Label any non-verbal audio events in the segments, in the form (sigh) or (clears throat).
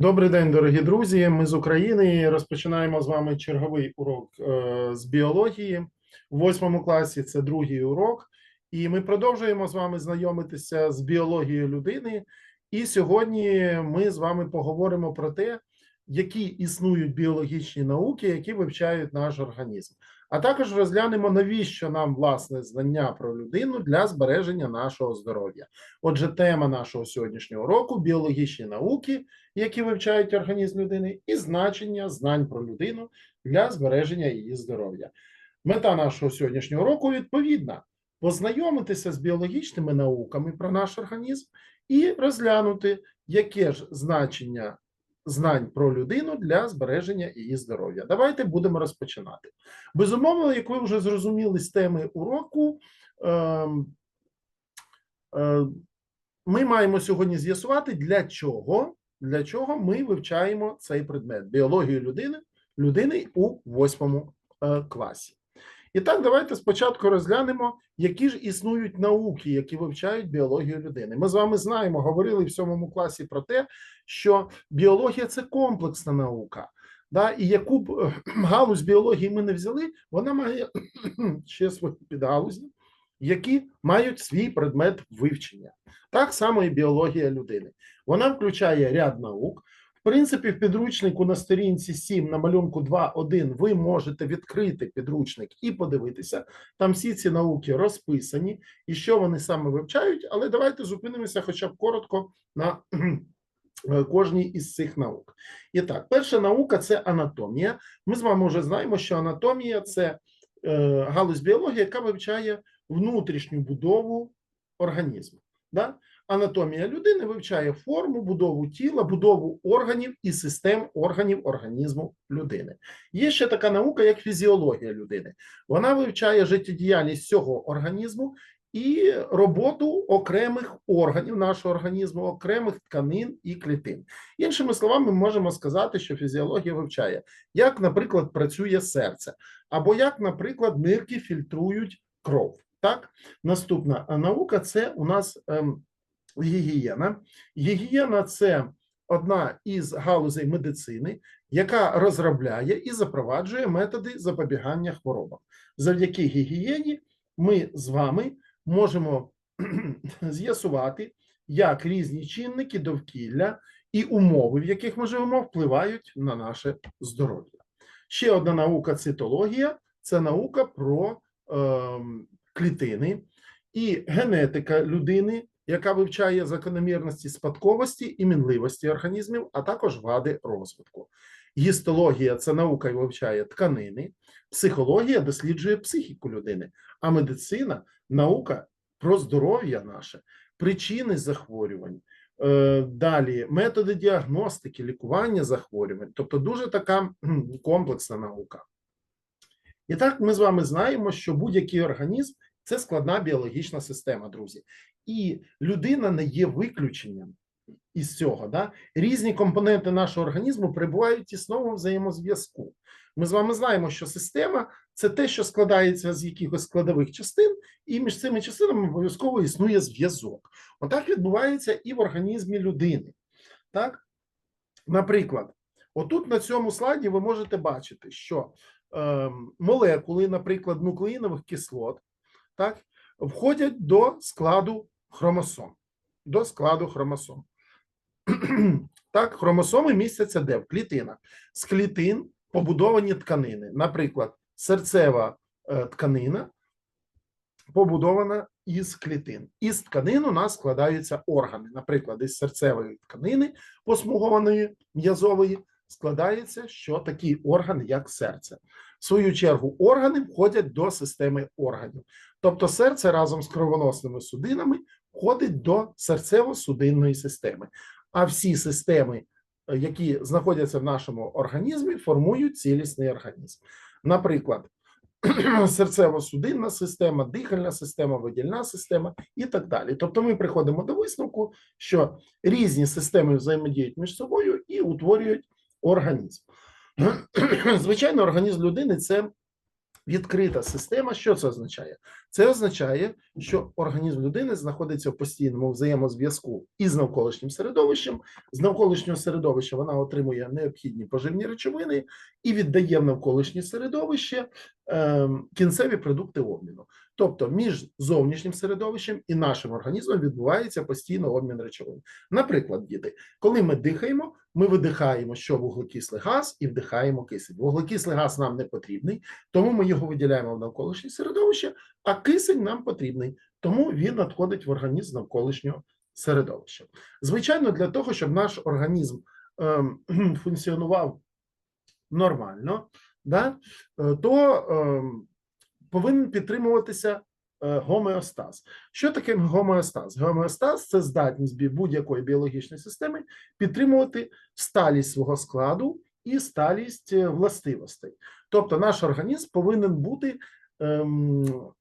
Добрий день, дорогі друзі. Ми з України розпочинаємо з вами черговий урок е, з біології у восьмому класі. Це другий урок, і ми продовжуємо з вами знайомитися з біологією людини. І сьогодні ми з вами поговоримо про те, які існують біологічні науки, які вивчають наш організм. А також розглянемо, навіщо нам власне знання про людину для збереження нашого здоров'я. Отже, тема нашого сьогоднішнього уроку біологічні науки які вивчають організм людини, і значення знань про людину для збереження її здоров'я. Мета нашого сьогоднішнього року відповідна: познайомитися з біологічними науками про наш організм і розглянути, яке ж значення знань про людину для збереження її здоров'я. Давайте будемо розпочинати. Безумовно, як ви вже зрозуміли з теми уроку. ем, е, ми маємо сьогодні з'ясувати, для чого для чого ми вивчаємо цей предмет біологію людини людини у восьмому е, класі. І так, давайте спочатку розглянемо, які ж існують науки, які вивчають біологію людини. Ми з вами знаємо, говорили в сьомому класі про те, що біологія це комплексна наука. Да, і яку б (clears throat) галузь біології ми не взяли, вона має (clears throat) ще свої підгалузі, які мають свій предмет вивчення. Так само і біологія людини. Вона включає ряд наук. В принципі, в підручнику на сторінці 7 на малюнку 2.1 ви можете відкрити підручник і подивитися. Там всі ці науки розписані і що вони саме вивчають, але давайте зупинимося хоча б коротко на (clears throat) кожній із цих наук. І так, перша наука це анатомія. Ми з вами вже знаємо, що анатомія це е, галузь біології, яка вивчає внутрішню будову організму. Да? Анатомія людини вивчає форму, будову тіла, будову органів і систем органів організму людини. Є ще така наука, як фізіологія людини. Вона вивчає життєдіяльність всього організму і роботу окремих органів нашого організму, окремих тканин і клітин. Іншими словами, ми можемо сказати, що фізіологія вивчає, як, наприклад, працює серце, або як, наприклад, нирки фільтрують кров. Так, наступна наука це у нас ем, гігієна. Гігієна це одна із галузей медицини, яка розробляє і запроваджує методи запобігання хворобам. Завдяки гігієні ми з вами можемо (clears throat) з'ясувати, як різні чинники довкілля і умови, в яких ми живемо, впливають на наше здоров'я. Ще одна наука цитологія це наука про е, клітини і генетика людини, яка вивчає закономірності спадковості і мінливості організмів, а також вади розвитку. Гістологія це наука, яка вивчає тканини, психологія досліджує психіку людини, а медицина наука про здоров'я наше, причини захворювань. Е, далі методи діагностики, лікування захворювань, тобто дуже така комплексна наука. І так ми з вами знаємо, що будь-який організм це складна біологічна система, друзі. І людина не є виключенням із цього. Да? Різні компоненти нашого організму перебувають в тісному взаємозв'язку. Ми з вами знаємо, що система це те, що складається з якихось складових частин, і між цими частинами обов'язково існує зв'язок. Отак відбувається і в організмі людини. Так? Наприклад, отут на цьому слайді ви можете бачити, що е, молекули, наприклад, нуклеїнових кислот, так, входять до складу хромосом. До складу хромосом. (clears throat) Так, хромосоми містяться де? В клітинах. З клітин побудовані тканини. Наприклад, серцева е, тканина побудована із клітин. Із тканин у нас складаються органи. Наприклад, із серцевої тканини, посмугованої м'язової, складається що такий орган, як серце. В свою чергу, органи входять до системи органів. Тобто, серце разом з кровоносними судинами входить до серцево-судинної системи. А всі системи, які знаходяться в нашому організмі, формують цілісний організм. Наприклад, (clears throat) серцево-судинна система, дихальна система, видільна система і так далі. Тобто, ми приходимо до висновку, що різні системи взаємодіють між собою і утворюють організм. (clears throat) Звичайно, організм людини це Відкрита система, що це означає? Це означає, що організм людини знаходиться в постійному взаємозв'язку із навколишнім середовищем. З навколишнього середовища вона отримує необхідні поживні речовини і віддає в навколишнє середовище кінцеві продукти обміну. Тобто між зовнішнім середовищем і нашим організмом відбувається постійно обмін речовин. Наприклад, діти, коли ми дихаємо, ми видихаємо, що вуглекислий газ, і вдихаємо кисень. Вуглекислий газ нам не потрібний, тому ми його виділяємо в навколишнє середовище, а кисень нам потрібний, тому він надходить в організм навколишнього середовища. Звичайно, для того, щоб наш організм ем, (clears throat) функціонував нормально, да, е, то ем, повинен підтримуватися е, гомеостаз. Що таке гомеостаз? Гомеостаз це здатність будь-якої біологічної системи підтримувати сталість свого складу і сталість е, властивостей. Тобто наш організм повинен бути ем,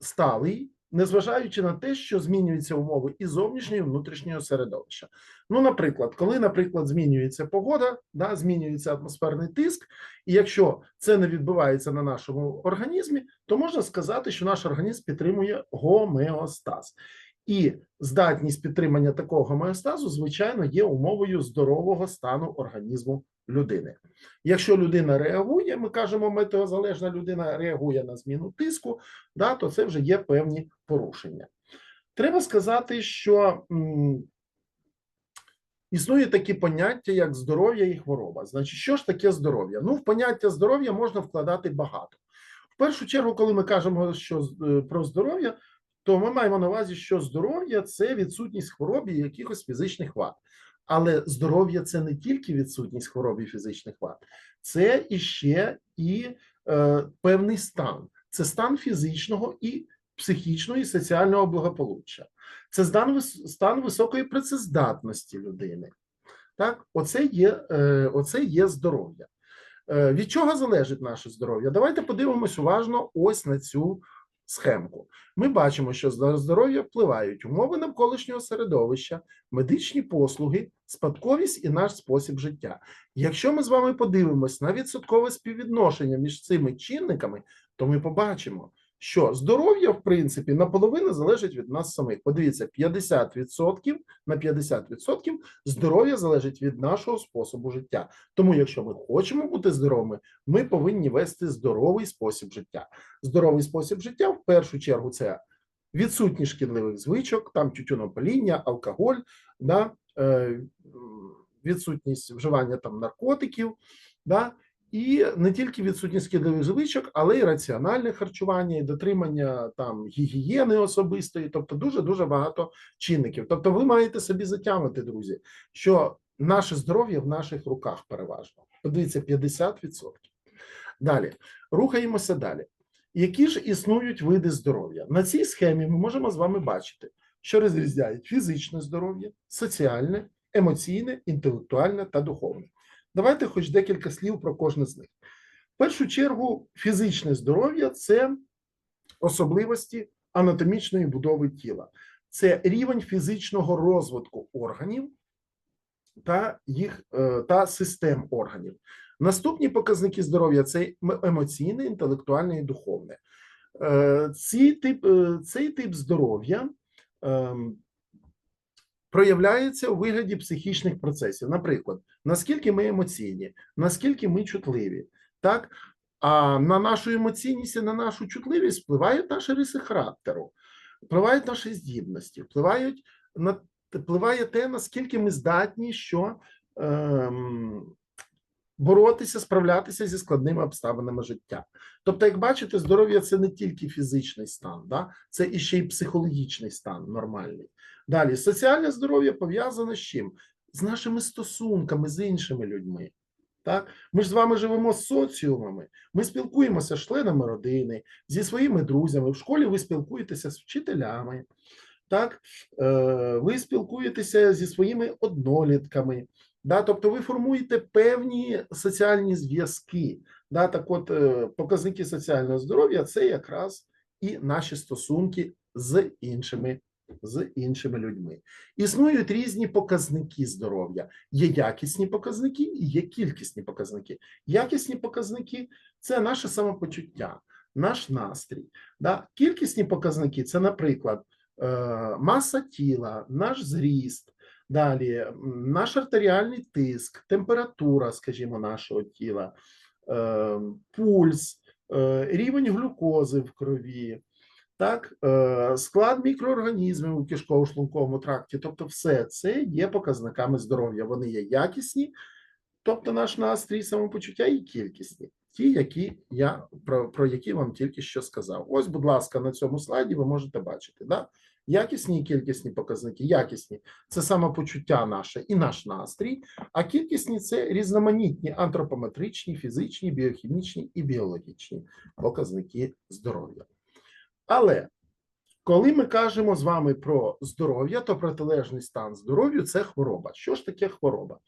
сталий, незважаючи на те, що змінюються умови і зовнішнього, і внутрішнього середовища. Ну, наприклад, коли, наприклад, змінюється погода, да, змінюється атмосферний тиск, і якщо це не відбувається на нашому організмі, то можна сказати, що наш організм підтримує гомеостаз. І здатність підтримання такого гомеостазу, звичайно, є умовою здорового стану організму людини. Якщо людина реагує, ми кажемо, метеозалежна людина реагує на зміну тиску, да, то це вже є певні порушення. Треба сказати, що м, існує такі поняття, як здоров'я і хвороба. Значить, що ж таке здоров'я? Ну, в поняття здоров'я можна вкладати багато. В першу чергу, коли ми кажемо що, е, про здоров'я, то ми маємо на увазі, що здоров'я це відсутність хвороб і якихось фізичних вад. Але здоров'я це не тільки відсутність хвороб і фізичних вад, це іще і е, певний стан. Це стан фізичного і психічного і соціального благополуччя. Це стан, стан високої працездатності людини. Так, оце є, е, оце є здоров'я. Е, від чого залежить наше здоров'я? Давайте подивимось уважно ось на цю схемку. Ми бачимо, що здоров'я впливають умови навколишнього середовища, медичні послуги, спадковість і наш спосіб життя. Якщо ми з вами подивимось на відсоткове співвідношення між цими чинниками, то ми побачимо, що здоров'я, в принципі, наполовину залежить від нас самих. Подивіться, 50% на 50% здоров'я залежить від нашого способу життя. Тому, якщо ми хочемо бути здоровими, ми повинні вести здоровий спосіб життя. Здоровий спосіб життя в першу чергу це відсутність шкідливих звичок, там тютюнопаління, алкоголь, да, е, відсутність вживання там наркотиків, да, і не тільки відсутність шкідливих звичок, але й раціональне харчування, і дотримання там гігієни особистої, тобто дуже дуже багато чинників. Тобто, ви маєте собі затягнути, друзі, що наше здоров'я в наших руках переважно. Подивіться, 50%. Далі рухаємося далі. Які ж існують види здоров'я? На цій схемі ми можемо з вами бачити, що розрізняють фізичне здоров'я, соціальне, емоційне, інтелектуальне та духовне. Давайте хоч декілька слів про кожне з них. В першу чергу, фізичне здоров'я це особливості анатомічної будови тіла, це рівень фізичного розвитку органів та їх е, та систем органів. Наступні показники здоров'я це ем- емоційне, інтелектуальне і духовне. Е, Ці тип, е, цей тип здоров'я ем, проявляється у вигляді психічних процесів. Наприклад, наскільки ми емоційні, наскільки ми чутливі, так? А на нашу емоційність і на нашу чутливість впливають наші риси характеру, впливають наші здібності, впливають на впливає те, наскільки ми здатні, що ем, боротися, справлятися зі складними обставинами життя. Тобто, як бачите, здоров'я це не тільки фізичний стан, да? це і ще й психологічний стан нормальний. Далі, соціальне здоров'я пов'язане з чим? З нашими стосунками з іншими людьми. Так, ми ж з вами живемо з соціумами. Ми спілкуємося з членами родини, зі своїми друзями. В школі ви спілкуєтеся з вчителями. Так, е, ви спілкуєтеся зі своїми однолітками. Да, тобто ви формуєте певні соціальні зв'язки. Да, так от е, показники соціального здоров'я це якраз і наші стосунки з іншими з іншими людьми. Існують різні показники здоров'я. Є якісні показники і є кількісні показники. Якісні показники це наше самопочуття, наш настрій. Да? Кількісні показники це, наприклад, е, маса тіла, наш зріст, далі наш артеріальний тиск, температура, скажімо, нашого тіла, е, пульс, е, рівень глюкози в крові. Так, е, склад мікроорганізмів у кишково-шлунковому тракті, тобто, все це є показниками здоров'я. Вони є якісні, тобто наш настрій, самопочуття і кількісні, ті, які я про, про які вам тільки що сказав. Ось, будь ласка, на цьому слайді ви можете бачити. Да? Якісні і кількісні показники. Якісні це самопочуття наше і наш настрій, а кількісні це різноманітні антропометричні, фізичні, біохімічні і біологічні показники здоров'я. Але коли ми кажемо з вами про здоров'я, то протилежний стан здоров'ю це хвороба. Що ж таке хвороба?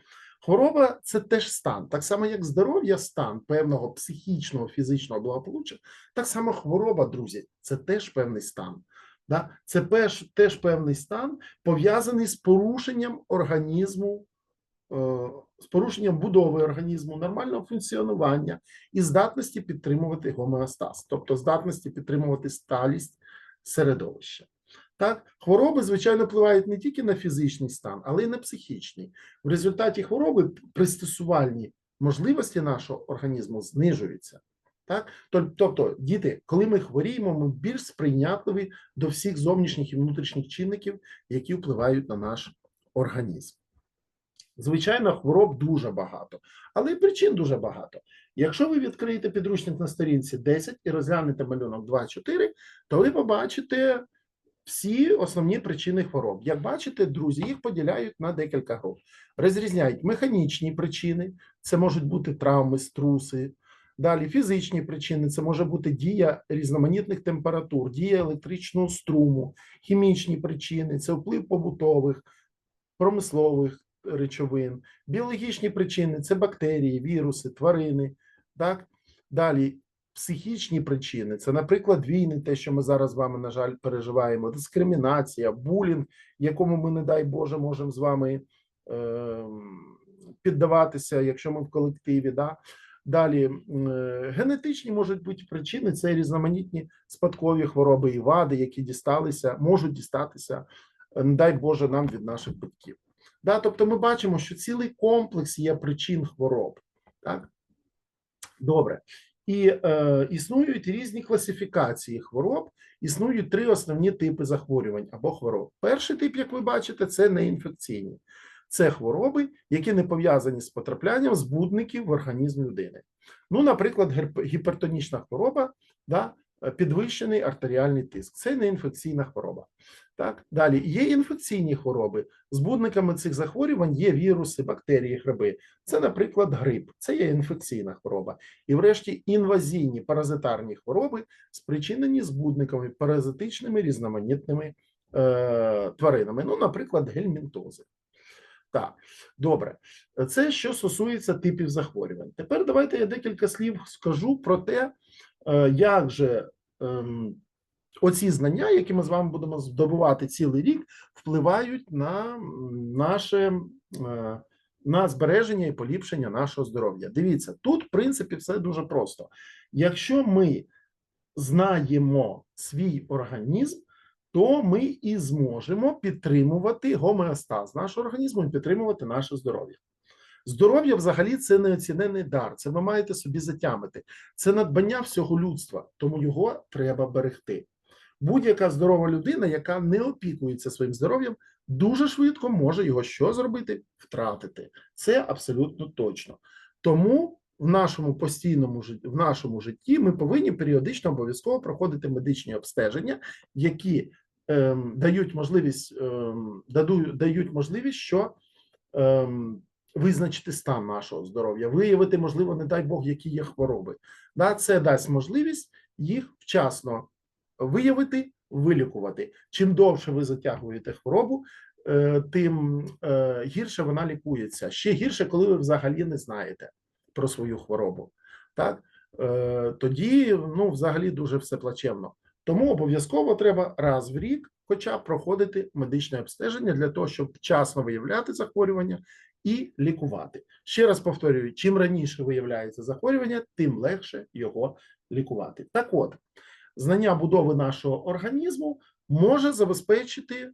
Хвороба це теж стан, так само як здоров'я, стан певного психічного, фізичного благополуччя, так само хвороба, друзі, це теж певний стан. Да? Це теж, теж певний стан пов'язаний з порушенням організму, е, порушенням будови організму, нормального функціонування і здатності підтримувати гомеостаз, тобто здатності підтримувати сталість середовища. Так, хвороби, звичайно, впливають не тільки на фізичний стан, але й на психічний. В результаті хвороби пристосувальні можливості нашого організму знижуються. Так? Тобто, діти, коли ми хворіємо, ми більш сприйнятливі до всіх зовнішніх і внутрішніх чинників, які впливають на наш організм. Звичайно, хвороб дуже багато, але і причин дуже багато. Якщо ви відкриєте підручник на сторінці 10 і розглянете малюнок 2.4, то ви побачите всі основні причини хвороб. Як бачите, друзі, їх поділяють на декілька груп. Розрізняють механічні причини, це можуть бути травми, струси. Далі фізичні причини це може бути дія різноманітних температур, дія електричного струму, хімічні причини це вплив побутових, промислових речовин, біологічні причини це бактерії, віруси, тварини. Так? Далі психічні причини це, наприклад, війни, те, що ми зараз з вами, на жаль, переживаємо, дискримінація, булінг, якому ми, не дай Боже, можемо з вами е, піддаватися, якщо ми в колективі. Да? Далі е, генетичні можуть бути причини, це різноманітні спадкові хвороби і вади, які дісталися, можуть дістатися, не дай Боже, нам від наших батьків. Да, тобто ми бачимо, що цілий комплекс є причин хвороб. Так? Добре. І е, існують різні класифікації хвороб, існують три основні типи захворювань або хвороб. Перший тип, як ви бачите, це неінфекційні. Це хвороби, які не пов'язані з потраплянням збудників в організм людини. Ну, наприклад, гіпертонічна хвороба, да, підвищений артеріальний тиск. Це неінфекційна хвороба. Так, далі є інфекційні хвороби. Збудниками цих захворювань є віруси, бактерії, гриби. Це, наприклад, грип, це є інфекційна хвороба. І, врешті, інвазійні паразитарні хвороби спричинені збудниками паразитичними різноманітними е, тваринами. Ну, наприклад, гельмінтози. Так, добре. Це що стосується типів захворювань. Тепер давайте я декілька слів скажу про те, е, як же ем, оці знання, які ми з вами будемо здобувати цілий рік, впливають на наше е, на збереження і поліпшення нашого здоров'я. Дивіться, тут, в принципі, все дуже просто. Якщо ми знаємо свій організм, то ми і зможемо підтримувати гомеостаз нашого організму і підтримувати наше здоров'я. Здоров'я взагалі це неоцінений дар. Це ви маєте собі затямити. Це надбання всього людства, тому його треба берегти. Будь-яка здорова людина, яка не опікується своїм здоров'ям, дуже швидко може його що зробити? Втратити. Це абсолютно точно. Тому в нашому постійному в нашому житті ми повинні періодично обов'язково проходити медичні обстеження, які ем, дають можливість ем, дають можливість, що ем, визначити стан нашого здоров'я, виявити, можливо, не дай Бог, які є хвороби. Да, це дасть можливість їх вчасно виявити, вилікувати. Чим довше ви затягуєте хворобу, е, тим е, гірше вона лікується. Ще гірше, коли ви взагалі не знаєте про свою хворобу. Так е, тоді ну, взагалі дуже все плачевно. Тому обов'язково треба раз в рік хоча б проходити медичне обстеження для того, щоб вчасно виявляти захворювання і лікувати. Ще раз повторюю: чим раніше виявляється захворювання, тим легше його лікувати. Так от, знання будови нашого організму може забезпечити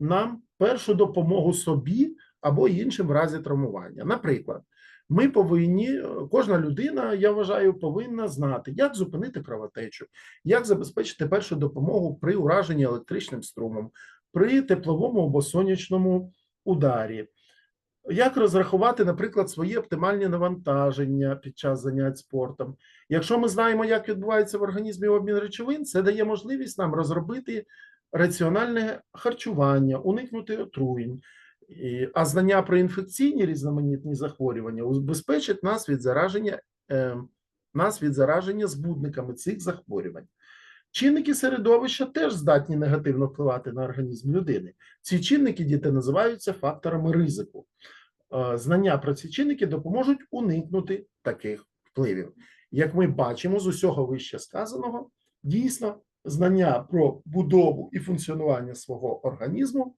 нам першу допомогу собі або іншим в разі травмування. Наприклад, ми повинні, е, кожна людина, я вважаю, повинна знати, як зупинити кровотечу, як забезпечити першу допомогу при ураженні електричним струмом, при тепловому або сонячному ударі. Як розрахувати, наприклад, свої оптимальні навантаження під час занять спортом? Якщо ми знаємо, як відбувається в організмі обмін речовин, це дає можливість нам розробити раціональне харчування, уникнути отруєнь. А знання про інфекційні різноманітні захворювання убезпечить нас від зараження, е, нас від зараження збудниками цих захворювань. Чинники середовища теж здатні негативно впливати на організм людини. Ці чинники діти називаються факторами ризику. Е, Знання про ці чинники допоможуть уникнути таких впливів. Як ми бачимо з усього вище сказаного, дійсно знання про будову і функціонування свого організму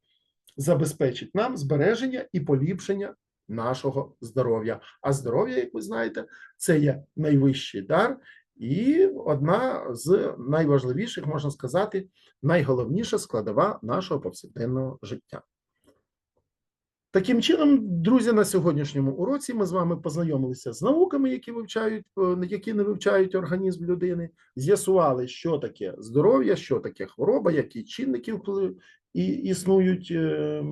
забезпечить нам збереження і поліпшення нашого здоров'я. А здоров'я, як ви знаєте, це є найвищий дар і одна з найважливіших, можна сказати, найголовніша складова нашого повсякденного життя. Таким чином, друзі, на сьогоднішньому уроці ми з вами познайомилися з науками, які вивчають, е, які не вивчають організм людини, з'ясували, що таке здоров'я, що таке хвороба, які чинники вплив і існують е,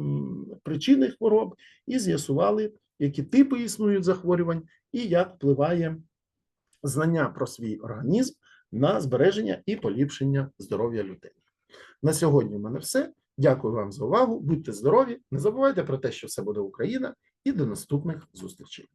причини хвороб, і з'ясували, які типи існують захворювань, і як впливає знання про свій організм на збереження і поліпшення здоров'я людини. На сьогодні в мене все. Дякую вам за увагу. Будьте здорові, не забувайте про те, що все буде Україна, і до наступних зустрічей.